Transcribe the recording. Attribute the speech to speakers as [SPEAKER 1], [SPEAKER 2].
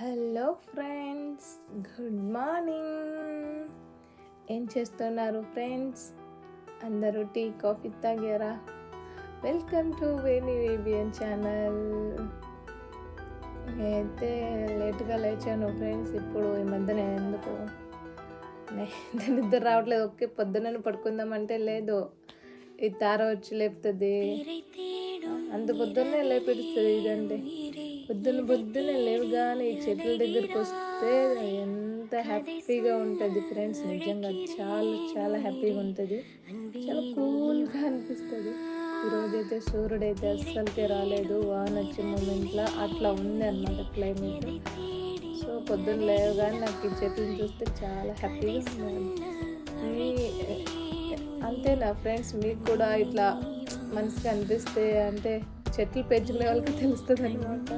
[SPEAKER 1] Hello friends good morning. ఏం చేస్తున్నారు friends? అందరూ టీ కాఫీ తాగారా? వెల్కమ్ టు వేణి వేబియన్ ఛానల్. నేనైతే లేట్గా లేచాను ఫ్రెండ్స్ ఇప్పుడు ఈ మధ్యన ఎందుకు? నిద్ర రావట్లేదు ఓకే పొద్దున పడుకుందామంటే లేదు. ఈ తార వచ్చి లేపుతుంది. అంత పొద్దున్నే లేపిస్తుంది ఇదంటే బుద్ధులు పొద్దున్నే లేవగానే ఈ చెట్ల దగ్గరికి వస్తే ఎంత హ్యాపీగా ఉంటుంది ఫ్రెండ్స్. నిజంగా చాలా చాలా హ్యాపీగా ఉంటుంది. చాలా కూల్గా అనిపిస్తుంది. ఈరోజైతే సూర్యుడు అయితే అస్సలకే రాలేదు. వాన వచ్చే మూమెంట్లో అట్లా ఉంది అనమాట క్లైమేట్. సో పొద్దున్న లేవగానే నాకు ఈ చెట్లను చూస్తే చాలా హ్యాపీగా ఉంది అంతే అంతేనా ఫ్రెండ్స్? మీకు కూడా ఇట్లా మనసుకి అనిపిస్తే అంటే చెట్లు పెంచుకునే వాళ్ళకి తెలుస్తుంది అనమాట